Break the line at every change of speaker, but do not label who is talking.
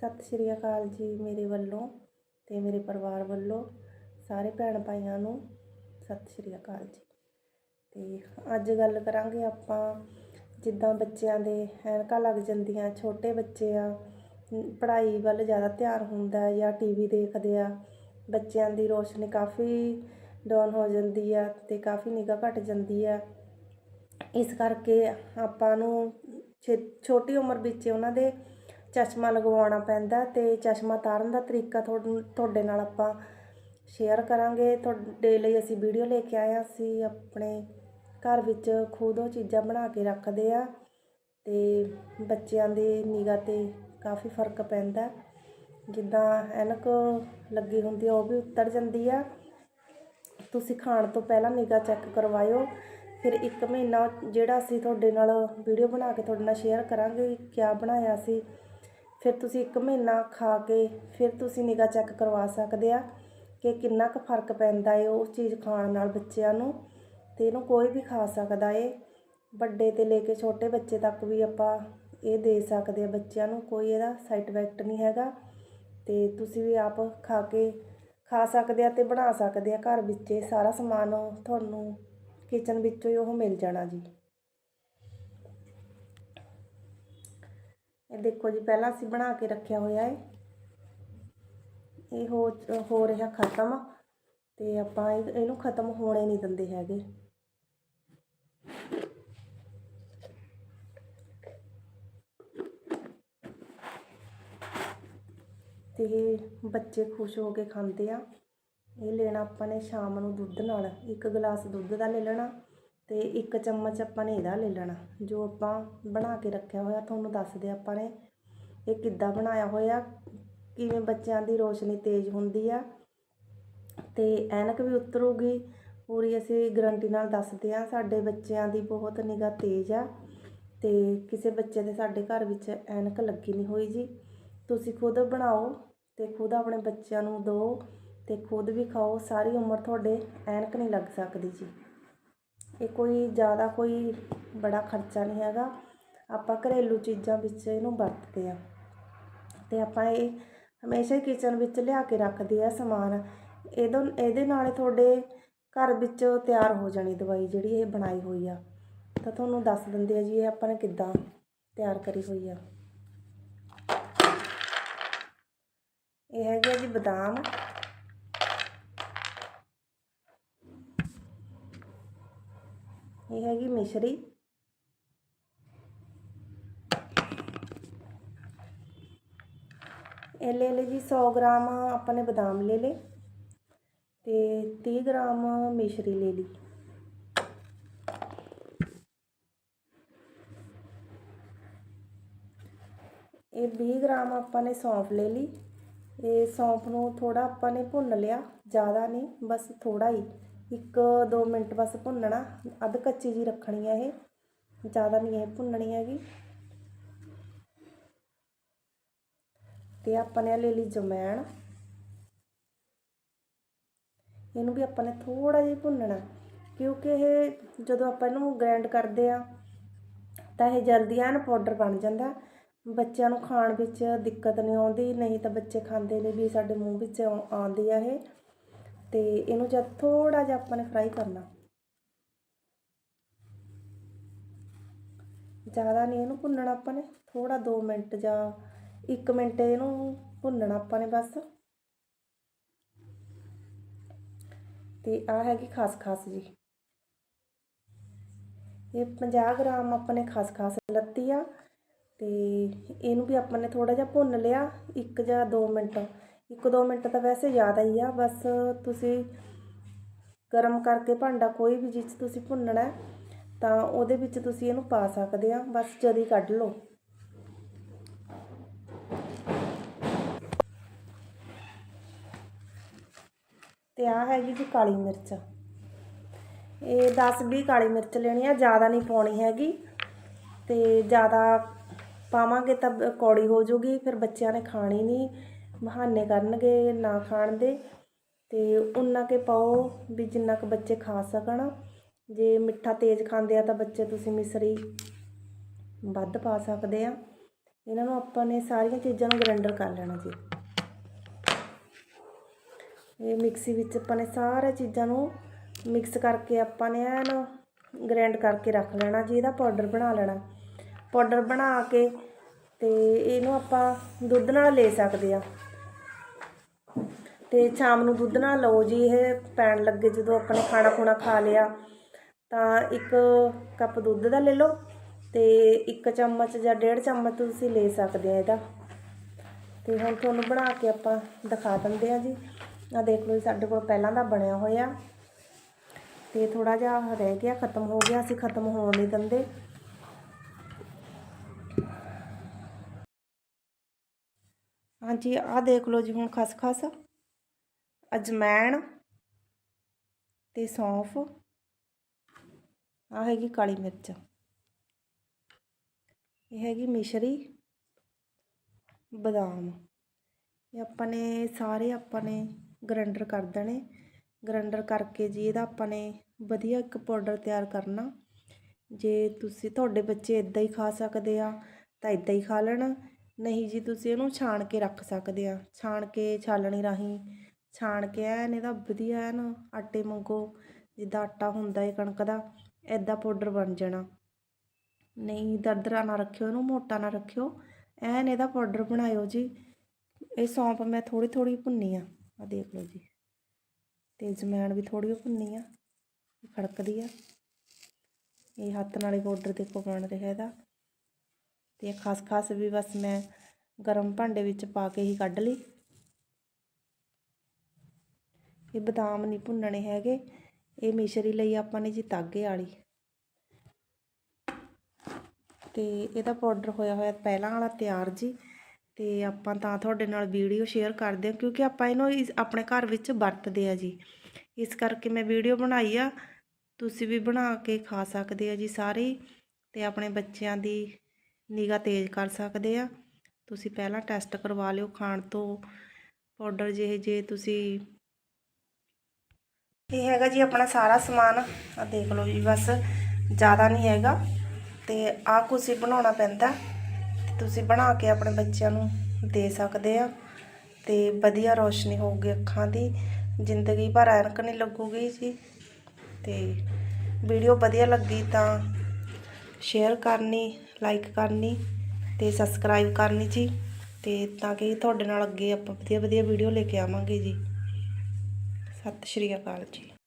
ਸਤਿ ਸ਼੍ਰੀ ਅਕਾਲ ਜੀ ਮੇਰੇ ਵੱਲੋਂ ਤੇ ਮੇਰੇ ਪਰਿਵਾਰ ਵੱਲੋਂ, ਸਾਰੇ ਭੈਣ ਭਾਈਆਂ ਨੂੰ ਸਤਿ ਸ਼੍ਰੀ ਅਕਾਲ ਜੀ। ਤੇ ਅੱਜ ਗੱਲ ਕਰਾਂਗੇ ਆਪਾਂ ਜਿੱਦਾਂ ਬੱਚਿਆਂ ਦੇ ਐਨਕਾਂ ਲੱਗ ਜਾਂਦੀਆਂ, ਛੋਟੇ ਬੱਚੇ ਆ, ਪੜ੍ਹਾਈ ਵੱਲ ਜ਼ਿਆਦਾ ਧਿਆਨ ਹੁੰਦਾ ਹੈ ਜਾਂ ਟੀਵੀ ਦੇਖਦੇ ਆ, ਬੱਚਿਆਂ ਦੀ ਰੋਸ਼ਨੀ ਕਾਫੀ ਡਾਊਨ ਹੋ ਜਾਂਦੀ ਆ ਤੇ ਕਾਫੀ ਨਿਗਾਹ ਘਟ ਜਾਂਦੀ ਆ। ਇਸ ਕਰਕੇ ਆਪਾਂ ਨੂੰ ਛੇ- ਛੋਟੀ ਉਮਰ ਵਿੱਚ ਉਹਨਾਂ ਦੇ ਚਸ਼ਮਾ ਲਗਵਾਉਣਾ ਪੈਂਦਾ ਤੇ ਚਸ਼ਮਾ ਤਾਰਨ ਦਾ ਤਰੀਕਾ ਤੁਹਾਡੇ ਤੁਹਾਡੇ ਨਾਲ ਆਪਾਂ ਸ਼ੇਅਰ ਕਰਾਂਗੇ। ਤੁਹਾਡੇ ਲਈ ਅਸੀਂ ਵੀਡੀਓ ਲੈ ਕੇ ਆਏ ਹਾਂ। ਅਸੀਂ ਆਪਣੇ ਘਰ ਵਿੱਚ ਖੁਦ ਉਹ ਚੀਜ਼ਾਂ ਬਣਾ ਕੇ ਰੱਖਦੇ ਆ ਤੇ ਬੱਚਿਆਂ ਦੇ ਨਿਗਾਹ ਤੇ ਕਾਫੀ ਫ਼ਰਕ ਪੈਂਦਾ। ਜਿੱਦਾਂ ਐਨਕ ਲੱਗੀ ਹੁੰਦੀ ਆ, ਉਹ ਵੀ ਉਤਰ ਜਾਂਦੀ ਆ। ਤੁਸੀਂ ਖਾਣ ਤੋਂ ਪਹਿਲਾਂ ਨਿਗਾਹ ਚੈੱਕ ਕਰਵਾਇਓ। ਫਿਰ ਇੱਕ ਮਹੀਨਾ ਜਿਹੜਾ ਅਸੀਂ ਤੁਹਾਡੇ ਨਾਲ ਵੀਡੀਓ ਬਣਾ ਕੇ ਤੁਹਾਡੇ ਨਾਲ ਸ਼ੇਅਰ ਕਰਾਂਗੇ ਕਿਆ ਬਣਾਇਆ ਸੀ। ਫਿਰ ਤੁਸੀਂ ਇੱਕ ਮਹੀਨਾ ਖਾ ਕੇ ਫਿਰ ਤੁਸੀਂ ਨਿਗਾਹ ਚੈੱਕ ਕਰਵਾ ਸਕਦੇ ਆ ਕਿ ਕਿੰਨਾ ਕੁ ਫ਼ਰਕ ਪੈਂਦਾ ਏ ਉਸ ਚੀਜ਼ ਖਾਣ ਨਾਲ ਬੱਚਿਆਂ ਨੂੰ ਤੇ ਇਹਨੂੰ ਕੋਈ ਵੀ ਖਾ ਸਕਦਾ ਏ। ਵੱਡੇ ਤੇ ਲੈ ਕੇ ਛੋਟੇ ਬੱਚੇ ਤੱਕ ਵੀ ਆਪਾਂ ਇਹ ਦੇ ਸਕਦੇ ਆ ਬੱਚਿਆਂ ਨੂੰ, ਕੋਈ ਇਹਦਾ ਸਾਈਡ ਇਫੈਕਟ ਨਹੀਂ ਹੈਗਾ ਤੇ ਤੁਸੀਂ ਵੀ ਆਪ ਖਾ ਕੇ ਖਾ ਸਕਦੇ ਆ ਤੇ ਬਣਾ ਸਕਦੇ ਆ ਘਰ ਵਿੱਚ ਇਹ ਸਾਰਾ ਸਮਾਨ ਤੁਹਾਨੂੰ ਕਿਚਨ ਵਿੱਚੋਂ ਹੀ ਉਹ ਮਿਲ ਜਾਣਾ ਜੀ। ਇਹ ਦੇਖੋ ਜੀ, ਪਹਿਲਾਂ ਅਸੀਂ ਬਣਾ ਕੇ ਰੱਖਿਆ ਹੋਇਆ ਹੈ ਇਹ ਹੋ ਹੋ ਰਿਹਾ ਖਤਮ ਤੇ ਆਪਾਂ ਇਹ- ਇਹਨੂੰ ਖਤਮ ਹੋਣੇ ਨਹੀਂ ਦਿੰਦੇ ਹੈਗੇ। ਤੇ ਇਹ ਬੱਚੇ ਖੁਸ਼ ਹੋ ਕੇ ਖਾਂਦੇ ਆ। ਇਹ ਲੈਣਾ ਆਪਾਂ ਨੇ ਸ਼ਾਮ ਨੂੰ ਦੁੱਧ ਨਾਲ। ਇੱਕ ਗਲਾਸ ਦੁੱਧ ਦਾ ਲੈ ਲੈਣਾ। ਅਤੇ ਇੱਕ ਚਮਚ ਆਪਾਂ ਨੇ ਇਹਦਾ ਲੈ ਲੈਣਾ। ਜੋ ਆਪਾਂ ਬਣਾ ਕੇ ਰੱਖਿਆ ਹੋਇਆ, ਤੁਹਾਨੂੰ ਦੱਸਦੇ ਆਪਾਂ ਨੇ ਇਹ ਕਿੱਦਾਂ ਬਣਾਇਆ ਹੋਇਆ, ਕਿਵੇਂ ਬੱਚਿਆਂ ਦੀ ਰੋਸ਼ਨੀ ਤੇਜ਼ ਹੁੰਦੀ ਆ। ਤੇ ਐਨਕ ਵੀ ਉਤਰੂਗੀ, ਪੂਰੀ ਅਸੀਂ ਗਰੰਟੀ ਨਾਲ ਦੱਸਦੇ ਆ ਸਾਡੇ ਬੱਚਿਆਂ ਦੀ ਬਹੁਤ ਨਿਗਾਹ ਤੇਜ਼ ਆ ਤੇ ਕਿਸੇ ਬੱਚੇ ਦੇ ਸਾਡੇ ਘਰ ਵਿੱਚ ਐਨਕ ਲੱਗੀ ਨਹੀਂ ਹੋਈ ਜੀ। ਤੁਸੀਂ ਖੁਦ ਬਣਾਓ ਤੇ ਖੁਦ ਆਪਣੇ ਬੱਚਿਆਂ ਨੂੰ ਦਿਓ ਤੇ ਖੁਦ ਵੀ ਖਾਓ, ਸਾਰੀ ਉਮਰ ਤੁਹਾਡੇ ਐਨਕ ਨਹੀਂ ਲੱਗ ਸਕਦੀ ਜੀ। ਇਹ ਕੋਈ ਜ਼ਿਆਦਾ ਕੋਈ ਬੜਾ ਖਰਚਾ ਨਹੀਂ ਹੈਗਾ। ਆਪਾਂ ਘਰੇਲੂ ਚੀਜ਼ਾਂ ਵਿੱਚ ਇਹਨੂੰ ਵਰਤਦੇ ਆ ਅਤੇ ਆਪਾਂ ਇਹ ਹਮੇਸ਼ਾ ਹੀ ਕਿਚਨ ਵਿੱਚ ਲਿਆ ਕੇ ਰੱਖਦੇ ਆ ਸਮਾਨ। ਇਹਦੋਂ, ਇਹਦੇ ਨਾਲ ਤੁਹਾਡੇ ਘਰ ਵਿੱਚ ਤਿਆਰ ਹੋ ਜਾਣੀ ਦਵਾਈ ਜਿਹੜੀ ਇਹ ਬਣਾਈ ਹੋਈ ਆ। ਤਾਂ ਤੁਹਾਨੂੰ ਦੱਸ ਦਿੰਦੇ ਆ ਜੀ ਇਹ ਆਪਾਂ ਨੇ ਕਿੱਦਾਂ ਤਿਆਰ ਕਰੀ ਹੋਈ ਆ। ਇਹ ਹੈਗੇ ਆ ਜੀ ਬਦਾਮ। ਇਹ ਹੈਗੀ ਮਿਸ਼ਰੀ। ਇਹ ਲੈ ਲਈ ਜੀ 100 ਗ੍ਰਾਮ ਆਪਾਂ ਨੇ ਬਦਾਮ ਲੈ ਲਏ ਤੇ 30 ਗ੍ਰਾਮ ਮਿਸ਼ਰੀ ਲੈ ਲਈ। ਇਹ 20 ਗ੍ਰਾਮ ਆਪਾਂ ਨੇ ਸੌਂਫ ਲੈ ਲਈ। ਇਹ ਸੌਂਫ ਨੂੰ ਥੋੜਾ ਆਪਾਂ ਨੇ ਭੁੰਨ ਲਿਆ, ਜ਼ਿਆਦਾ ਨਹੀਂ, ਬਸ ਥੋੜਾ ਹੀ। 1-2 ਮਿੰਟ ਬਸ ਭੁੰਨਣਾ, ਅੱਧ ਕੱਚੀ ਜੀ ਰੱਖਣੀ ਹੈ ਇਹ, ਜ਼ਿਆਦਾ ਨਹੀਂ ਇਹ ਭੁੰਨਣੀ ਹੈਗੀ। ਤੇ ਆਪਾਂ ਨੇ ਲੈ ਲਈ ਜਮੈਣ ਇਹਨੂੰ ਵੀ ਆਪਾਂ ਨੇ ਥੋੜਾ ਜਿਹਾ ਭੁੰਨਣਾ, ਕਿਉਂਕਿ ਇਹ ਜਦੋਂ ਆਪਾਂ ਇਹਨੂੰ ਗ੍ਰਾਈਂਡ ਕਰਦੇ ਆ, ਤਾਂ ਇਹ ਜਲਦੀ ਐਨ ਪਾਊਡਰ ਬਣ ਜਾਂਦਾ। ਬੱਚਿਆਂ ਨੂੰ ਖਾਣ ਵਿੱਚ ਦਿੱਕਤ ਨਹੀਂ ਆਉਂਦੀ, ਨਹੀਂ ਤਾਂ ਬੱਚੇ ਖਾਂਦੇ ਨੇ ਵੀ ਸਾਡੇ ਮੂੰਹ ਵਿੱਚ ਆਉ- ਆਉਂਦੀ ਆ ਇਹ। ਤੇ ਇਹਨੂੰ ਜਦ ਥੋੜਾ ਜਿਹਾ ਆਪਾਂ ਨੇ ਫਰਾਈ ਕਰਨਾ। ਜ਼ਿਆਦਾ ਨਹੀਂ ਇਹਨੂੰ ਭੁੰਨਣਾ ਆਪਾਂ ਨੇ ਥੋੜਾ 2 ਮਿੰਟ ਜਾਂ 1 ਮਿੰਟ ਇਹਨੂੰ ਭੁੰਨਣਾ ਆਪਾਂ ਨੇ ਬਸ। ਤੇ ਆ ਹੈਗੀ ਖਸਖਸ ਜੀ। ਇਹ 50 ਗ੍ਰਾਮ ਆਪਾਂ ਨੇ ਖਸਖਸ ਲੱਤੀ ਆ ਤੇ ਇਹਨੂੰ ਵੀ ਆਪਾਂ ਨੇ ਥੋੜਾ ਜਿਹਾ ਭੁੰਨ ਲਿਆ 1 ਜਾਂ 2 ਮਿੰਟ। 1-2 ਮਿੰਟ ਤਾਂ ਵੈਸੇ ਜ਼ਿਆਦਾ ਹੀ ਆ, ਬਸ ਤੁਸੀਂ ਗਰਮ ਕਰਕੇ ਭਾਂਡਾ ਕੋਈ ਵੀ ਜਿਸ 'ਚ ਤੁਸੀਂ ਭੁੰਨਣਾ ਤਾਂ ਉਹਦੇ ਵਿੱਚ ਤੁਸੀਂ ਇਹਨੂੰ ਪਾ ਸਕਦੇ ਆ, ਬਸ ਜਦੀ ਕੱਢ ਲਓ। ਤੇ ਆ ਹੈਗੀ ਜੀ ਕਾਲੀ ਮਿਰਚ। ਇਹ 10-20 ਕਾਲੀ ਮਿਰਚ ਲੈਣੀ ਆ, ਜ਼ਿਆਦਾ ਨਹੀਂ ਪਾਉਣੀ ਹੈਗੀ। ਤੇ ਜ਼ਿਆਦਾ ਪਾਵਾਂਗੇ ਤਾਂ ਕੌੜੀ ਹੋ ਜੂਗੀ, ਫਿਰ ਬੱਚਿਆਂ ਨੇ ਖਾਣੀ ਨਹੀਂ। ਬਹਾਨੇ ਕਰਨਗੇ ਨਾ ਖਾਣ ਦੇ। ਤੇ ਉਨਾ ਕੇ ਪਾਓ ਵੀ ਜਿੰਨਾ ਕੁ ਬੱਚੇ ਖਾ ਸਕਣ। ਜੇ ਮਿੱਠਾ ਤੇਜ਼ ਖਾਂਦੇ ਆ ਤਾਂ ਬੱਚੇ ਤੁਸੀਂ ਮਿਸਰੀ ਵੱਧ ਪਾ ਸਕਦੇ ਆ। ਇਹਨਾਂ ਨੂੰ ਆਪਾਂ ਨੇ ਸਾਰੀਆਂ ਚੀਜ਼ਾਂ ਨੂੰ ਗ੍ਰਾਈਂਡਰ ਕਰ ਲੈਣਾ ਜੀ। ਇਹ ਮਿਕਸੀ ਵਿੱਚ ਆਪਾਂ ਨੇ ਸਾਰੀਆਂ ਚੀਜ਼ਾਂ ਨੂੰ ਮਿਕਸ ਕਰਕੇ ਆਪਾਂ ਨੇ ਐਨ ਗ੍ਰਾਈਂਡ ਕਰਕੇ ਰੱਖ ਲੈਣਾ ਜੀ। ਇਹਦਾ ਪਾਊਡਰ ਬਣਾ ਲੈਣਾ। ਪਾਊਡਰ ਬਣਾ ਕੇ ਤੇ ਇਹਨੂੰ ਆਪਾਂ ਦੁੱਧ ਨਾਲ ਲੈ ਸਕਦੇ ਆ। ਤੇ ਸ਼ਾਮ ਨੂੰ ਦੁੱਧ ਨਾਲ ਲਓ ਜੀ, ਇਹ ਪੈਣ ਲੱਗੇ ਜਦੋਂ ਆਪਾਂ ਖਾਣਾ ਖੁਣਾ ਖਾ ਲਿਆ, ਤਾਂ ਇੱਕ ਕੱਪ ਦੁੱਧ ਦਾ ਲੈ ਲਓ ਤੇ ਇੱਕ ਚਮਚ ਜਾਂ ਡੇਢ ਚਮਚ ਤੁਸੀਂ ਲੈ ਸਕਦੇ ਆ ਇਹਦਾ। ਤੇ ਹੁਣ ਤੁਹਾਨੂੰ ਬਣਾ ਕੇ ਆਪਾਂ ਦਿਖਾ ਦਿੰਦੇ ਆ ਜੀ। ਆ ਦੇਖ ਲਓ ਜੀ, ਸਾਡੇ ਕੋਲ ਪਹਿਲਾਂ ਦਾ ਬਣਿਆ ਹੋਇਆ। ਤੇ ਥੋੜਾ ਜਿਹਾ ਰਹਿ ਗਿਆ, ਖਤਮ ਹੋ ਗਿਆ, ਅਸੀਂ ਖਤਮ ਹੋਣ ਨਹੀਂ ਦਿੰਦੇ। ਹਾਂਜੀ, ਆਹ ਦੇਖ ਲਓ ਜੀ, ਹੁਣ ਖਸਖਸ। ਅਜਮੈਣ ਤੇ ਸੌਂਫ। ਆ ਹੈਗੀ ਕਾਲੀ ਮਿਰਚ। ਇਹ ਹੈਗੀ ਮਿਸ਼ਰੀ ਬਦਾਮ। ਇਹ ਆਪਾਂ ਨੇ ਸਾਰੇ ਆਪਾਂ ਨੇ ਗ੍ਰਾਈਂਡਰ ਕਰ ਦੇਣੇ। ਗ੍ਰਾਈਂਡਰ ਕਰਕੇ ਜੀ ਇਹਦਾ ਆਪਾਂ ਨੇ ਵਧੀਆ ਇੱਕ ਪਾਊਡਰ ਤਿਆਰ ਕਰਨਾ। ਜੇ ਤੁਸੀਂ ਤੁਹਾਡੇ ਬੱਚੇ ਇਦਾਂ ਹੀ ਖਾ ਸਕਦੇ ਆ, ਤਾਂ ਇਦਾਂ ਹੀ ਖਾ ਲੈਣ। ਨਹੀਂ ਜੀ, ਤੁਸੀਂ ਇਹਨੂੰ ਛਾਣ ਕੇ ਰੱਖ ਸਕਦੇ ਆ। ਛਾਣ ਕੇ ਛਾਲਣੀ ਰਾਹੀਂ ਛਾਣ ਕੇ ਐਨ ਇਹਦਾ ਵਧੀਆ ਐਨ ਆਟੇ ਵਾਂਗੂ, ਜਿੱਦਾਂ ਆਟਾ ਹੁੰਦਾ ਹੈ ਕਣਕ ਦਾ ਐਦਾਂ ਪਾਊਡਰ ਬਣ ਜਾਣਾ। ਨਹੀਂ, ਦਰਦਰਾ ਨਾ ਰੱਖਿਓ ਇਹਨੂੰ, ਮੋਟਾ ਨਾ ਰੱਖਿਓ, ਐਨ ਇਹਦਾ ਪਾਊਡਰ ਬਣਾਇਓ ਜੀ। ਇਹ ਸੌਂਪ ਮੈਂ ਥੋੜੀ ਥੋੜੀ ਭੁੰਨੀ ਆ ਆ ਦੇਖ ਲਓ ਜੀ। ਤੇ ਜਮੈਣ ਵੀ ਥੋੜੀ ਭੁੰਨੀ ਆ ਖੜਕਦੀ ਆ। ਇਹ ਹੱਥ ਨਾਲ ਹੀ ਪਾਊਡਰ ਦੇਖੋ ਬਣ ਰਿਹਾ ਇਹਦਾ। ਤੇ ਇਹ ਖਸਖਸ ਵੀ ਬਸ ਮੈਂ ਗਰਮ ਭਾਂਡੇ ਵਿੱਚ ਪਾ ਕੇ ਹੀ ਕੱਢ ਲਈ। ਇਹ ਬਦਾਮ ਨਹੀਂ ਭੁੰਨਣੇ ਹੈਗੇ। ਇਹ ਮਿਸ਼ਰੀ ਲਈ ਆਪਾਂ ਨੇ ਜੀ ਤਾਗੇ ਵਾਲੀ। ਤੇ ਇਹਦਾ ਪਾਊਡਰ ਹੋਇਆ ਹੋਇਆ ਪਹਿਲਾਂ ਵਾਲਾ ਤਿਆਰ ਜੀ। ਤੇ ਆਪਾਂ ਤਾਂ ਤੁਹਾਡੇ ਨਾਲ ਵੀਡੀਓ ਸ਼ੇਅਰ ਕਰਦੇ ਹਾਂ ਕਿਉਂਕਿ ਆਪਾਂ ਇਹਨੂੰ ਇਸ- ਆਪਣੇ ਘਰ ਵਿੱਚ ਵਰਤਦੇ ਆ ਜੀ। ਇਸ ਕਰਕੇ ਮੈਂ ਵੀਡੀਓ ਬਣਾਈ ਆ। ਤੁਸੀਂ ਵੀ ਬਣਾ ਕੇ ਖਾ ਸਕਦੇ ਆ ਜੀ ਸਾਰੇ। ਹੀ ਤੇ ਆਪਣੇ ਬੱਚਿਆਂ ਦੀ ਨਿਗਾਹ ਤੇਜ਼ ਕਰ ਸਕਦੇ ਆ। ਤੁਸੀਂ ਪਹਿਲਾਂ ਟੈਸਟ ਕਰਵਾ ਲਿਓ ਖਾਣ ਤੋਂ। ਪਾਊਡਰ ਜਿਹੇ ਜੇ ਤੁਸੀਂ ਇਹ ਹੈਗਾ ਜੀ ਆਪਣਾ ਸਾਰਾ ਸਮਾਨ। ਆ ਦੇਖ ਲਓ ਜੀ, ਬਸ ਜ਼ਿਆਦਾ ਨਹੀਂ ਹੈਗਾ। ਤੇ ਆਹ ਕੁਛ ਬਣਾਉਣਾ ਪੈਂਦਾ। ਤੇ ਤੁਸੀਂ ਬਣਾ ਕੇ ਆਪਣੇ ਬੱਚਿਆਂ ਨੂੰ ਦੇ ਸਕਦੇ ਆ। ਤੇ ਵਧੀਆ ਰੋਸ਼ਨੀ ਹੋਊਗੀ ਅੱਖਾਂ ਦੀ। ਜ਼ਿੰਦਗੀ ਭਰ ਐਨਕ ਨਹੀਂ ਲੱਗੂਗੀ ਜੀ। ਤੇ ਵੀਡੀਓ ਵਧੀਆ ਲੱਗੀ ਤਾਂ ਸ਼ੇਅਰ ਕਰਨੀ ਲਾਈਕ ਕਰਨੀ ਤੇ ਸਬਸਕ੍ਰਾਈਬ ਕਰਨੀ ਜੀ। ਤੇ ਤਾਂ ਕਿ ਤੁਹਾਡੇ ਨਾਲ ਅੱਗੇ ਆਪਾਂ ਵਧੀਆ ਵਧੀਆ ਵੀਡੀਓ ਲੈ ਕੇ ਆਵਾਂਗੇ ਜੀ। ਸਤਿ ਸ਼੍ਰੀ ਅਕਾਲ ਜੀ।